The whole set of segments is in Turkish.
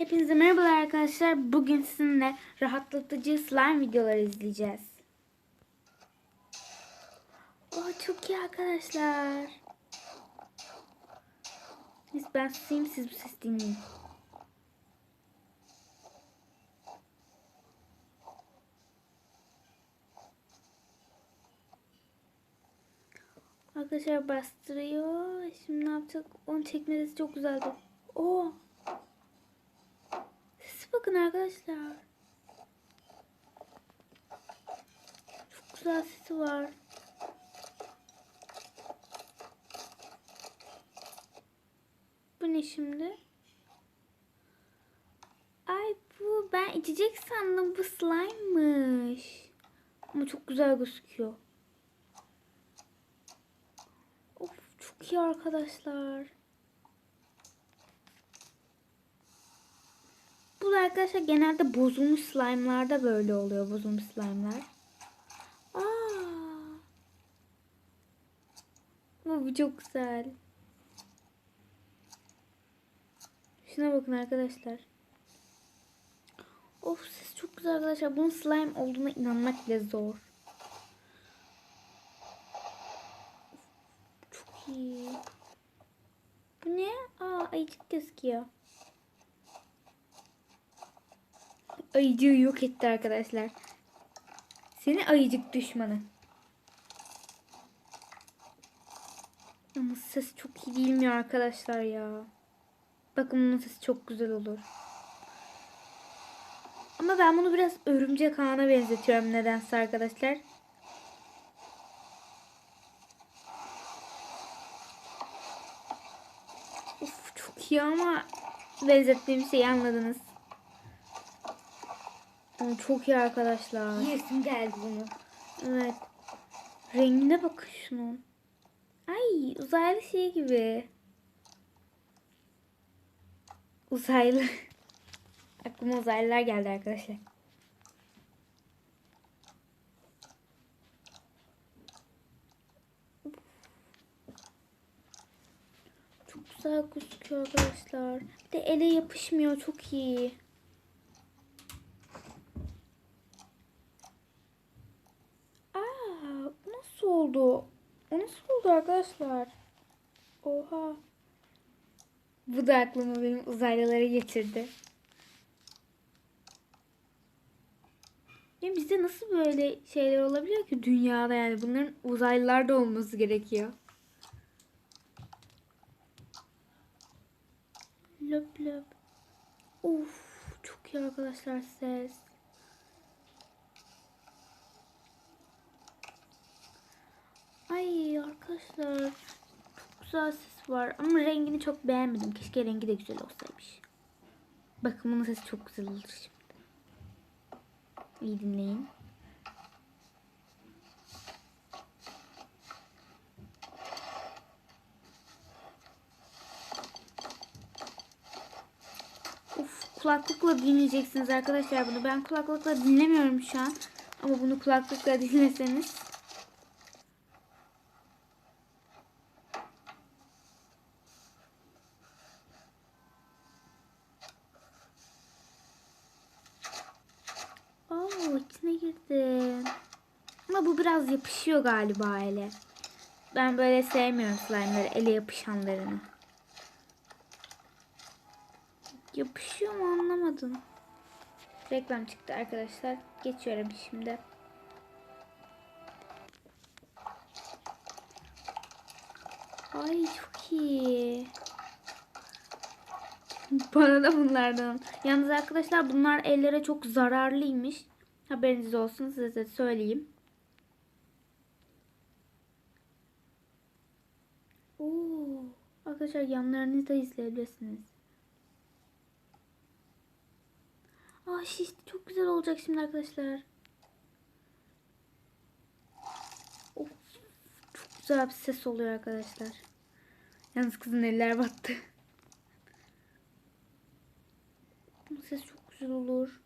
Hepinize merhabalar arkadaşlar. Bugün sizinle rahatlatıcı slime videoları izleyeceğiz. Oh çok iyi arkadaşlar. Neyse ben susayım siz bu ses dinleyin. Arkadaşlar bastırıyor. Şimdi ne yapacak? Onu çekmesi çok güzeldi. Oo. Bakın arkadaşlar. Çok güzel sesi var. Bu ne şimdi? Ay bu ben içecek sandım bu slime'mış. Ama çok güzel gözüküyor. Of çok iyi arkadaşlar. Bu da arkadaşlar genelde bozulmuş slime'larda böyle oluyor. Bozulmuş slime'lar. Bu, çok güzel. Şuna bakın arkadaşlar. Of ses çok güzel arkadaşlar. Bunun slime olduğuna inanmak bile zor. Çok iyi. Bu ne? Aa ayıcık gözüküyor. Ayıcığı yok etti arkadaşlar. Seni ayıcık düşmanı. Ama ses çok iyi değil mi arkadaşlar ya? Bakın bunun sesi çok güzel olur. Ama ben bunu biraz örümcek ağına benzetiyorum nedense arkadaşlar. Of çok iyi ama benzettiğim şeyi anladınız. Ama çok iyi arkadaşlar. Yiyesim geldi bunu. Evet. Rengine bakın şunun. Ay uzaylı şey gibi. Uzaylı. Aklıma uzaylılar geldi arkadaşlar. Çok güzel gözüküyor arkadaşlar. Bir de ele yapışmıyor. Çok iyi. Aa, bu nasıl oldu? O nasıl oldu arkadaşlar? Oha. Bu da aklıma benim uzaylıları getirdi. Ya bizde nasıl böyle şeyler olabiliyor ki dünyada yani bunların uzaylılarda olması gerekiyor. Löp löp. Uf çok iyi arkadaşlar ses. Ay arkadaşlar çok güzel ses var ama rengini çok beğenmedim. Keşke rengi de güzel olsaymış. Bakın bunun sesi çok güzel olur şimdi. İyi dinleyin. Uf, kulaklıkla dinleyeceksiniz arkadaşlar bunu. Ben kulaklıkla dinlemiyorum şu an. Ama bunu kulaklıkla dinleseniz Oo içine girdi. Ama bu biraz yapışıyor galiba ele. Ben böyle sevmiyorum slime'ları ele yapışanlarını. Yapışıyor mu anlamadım. Reklam çıktı arkadaşlar. Geçiyorum şimdi. Ay çok iyi. Bana da bunlardan. Yalnız arkadaşlar bunlar ellere çok zararlıymış. Haberiniz olsun size de söyleyeyim. Oo, arkadaşlar yanlarını da izleyebilirsiniz. Aa şişti çok güzel olacak şimdi arkadaşlar. Of, çok güzel bir ses oluyor arkadaşlar. Yalnız kızın eller battı. Bu ses çok güzel olur.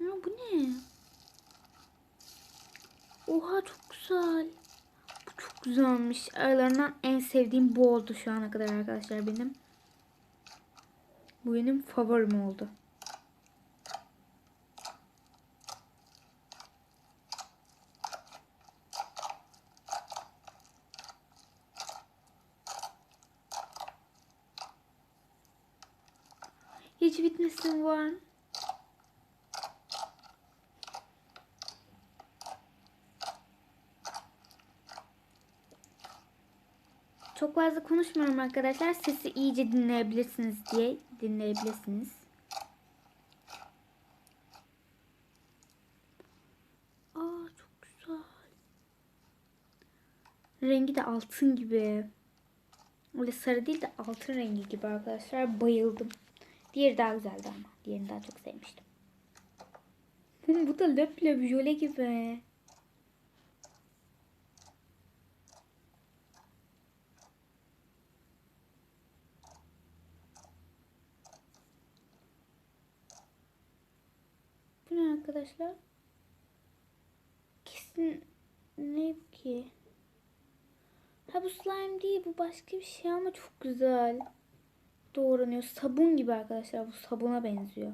Ya bu ne? Oha çok güzel. Güzelmiş. Aralarından en sevdiğim bu oldu şu ana kadar arkadaşlar benim. Bu benim favorim oldu. Hiç bitmesin var. Çok fazla konuşmuyorum arkadaşlar. Sesi iyice dinleyebilirsiniz diye dinleyebilirsiniz. Aa çok güzel. Rengi de altın gibi. Öyle sarı değil de altın rengi gibi arkadaşlar. Bayıldım. Diğeri daha güzeldi ama. Diğerini daha çok sevmiştim. Bu, da löp löp jöle gibi. Ne arkadaşlar? Kesin ne ki? Ha bu slime değil bu başka bir şey ama çok güzel. Doğranıyor. Sabun gibi arkadaşlar. Bu sabuna benziyor.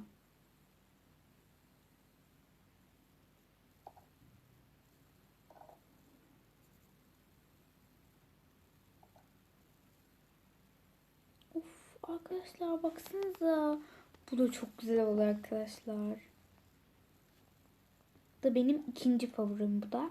Of arkadaşlar baksanıza. Bu da çok güzel oldu arkadaşlar. Da benim ikinci favorim bu da.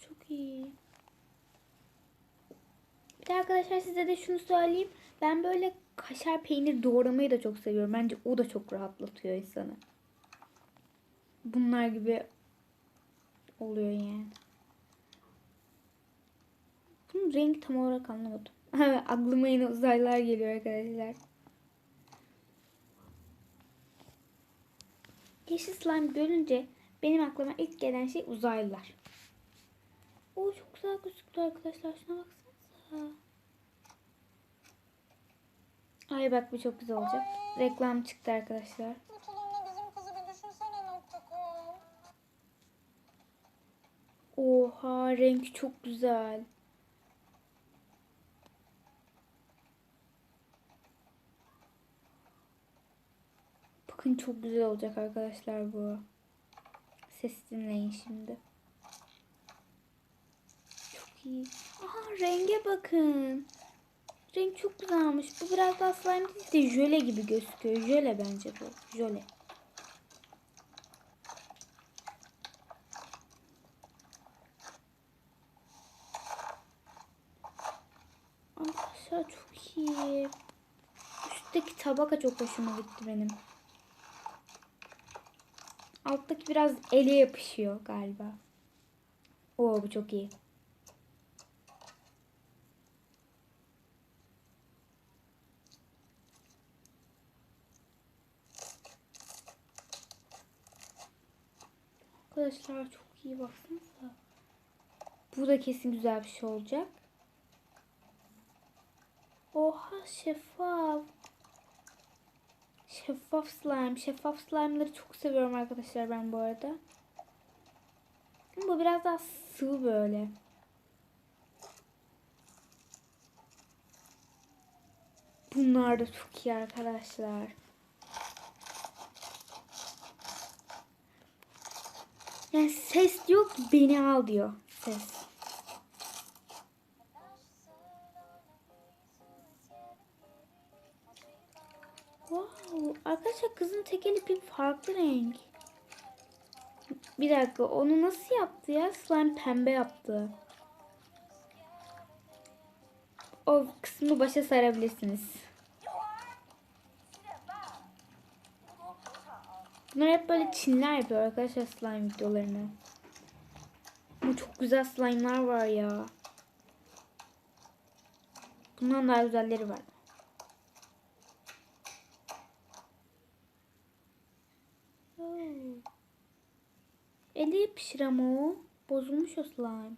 Çok iyi. Bir arkadaşlar size de şunu söyleyeyim. Ben böyle kaşar peynir doğramayı da çok seviyorum. Bence o da çok rahatlatıyor insanı. Bunlar gibi oluyor yani. Bunun rengi tam olarak anlamadım. Aklıma yine uzaylılar geliyor arkadaşlar. Yeşil slime görünce benim aklıma ilk gelen şey uzaylılar. O çok güzel gözüktü arkadaşlar. Şuna baksanıza. Ay bak bu çok güzel olacak. Reklam çıktı arkadaşlar. Oha renk çok güzel. Bakın çok güzel olacak arkadaşlar bu. Ses dinleyin şimdi. İyi. Aha renge bakın. Renk çok güzelmiş. Bu biraz daha slime değil de jöle gibi gözüküyor. Jöle bence bu. Jöle. Arkadaşlar çok iyi. Üstteki tabaka çok hoşuma gitti benim. Alttaki biraz ele yapışıyor galiba. Oo bu çok iyi. Arkadaşlar çok iyi baksanıza. Bu da kesin güzel bir şey olacak. Oha şeffaf. Şeffaf slime. Şeffaf slime'ları çok seviyorum arkadaşlar ben bu arada. Bu biraz daha sıvı böyle. Bunlar da çok iyi arkadaşlar. Yani ses ki beni al diyor ses. Wow, arkadaşlar kızın tekeli bir farklı renk. Bir dakika onu nasıl yaptı ya? Slime pembe yaptı. O kısmı başa sarabilirsiniz. Bunlar hep böyle Çinler yapıyor arkadaşlar slime videolarını. Bu çok güzel slime'lar var ya. Bundan daha güzelleri var. Oo. Eli yapışır ama o. Bozulmuş o slime.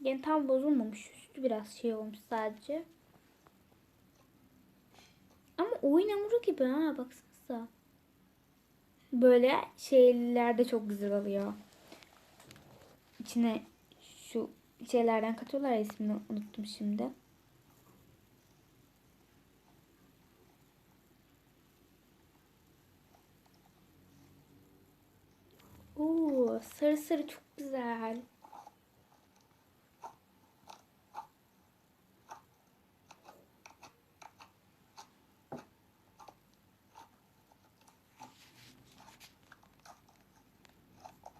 Yani tam bozulmamış. Üstü biraz şey olmuş sadece. Oyun hamuru gibi ha baksanıza. Böyle şeylerde çok güzel oluyor. İçine şu şeylerden katıyorlar ismini unuttum şimdi. Oo, sarı sarı çok güzel.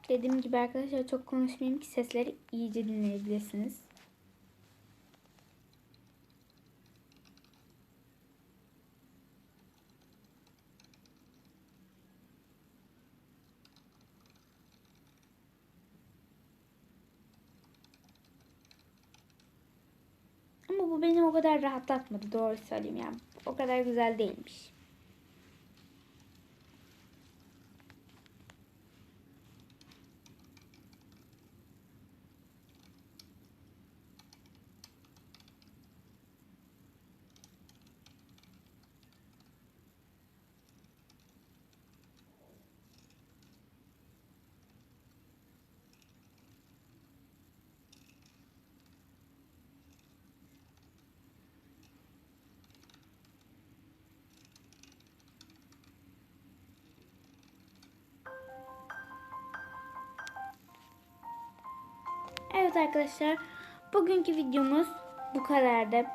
Dediğim gibi arkadaşlar çok konuşmayayım ki sesleri iyice dinleyebilirsiniz. Ama bu beni o kadar rahatlatmadı doğru söyleyeyim yani. O kadar güzel değilmiş. Evet arkadaşlar. Bugünkü videomuz bu kadardı.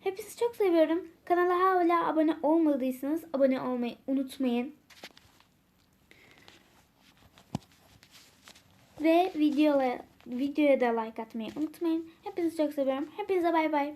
Hepinizi çok seviyorum. Kanala hala abone olmadıysanız abone olmayı unutmayın. Ve videoya, videoya da like atmayı unutmayın. Hepinizi çok seviyorum. Hepinize bay bay.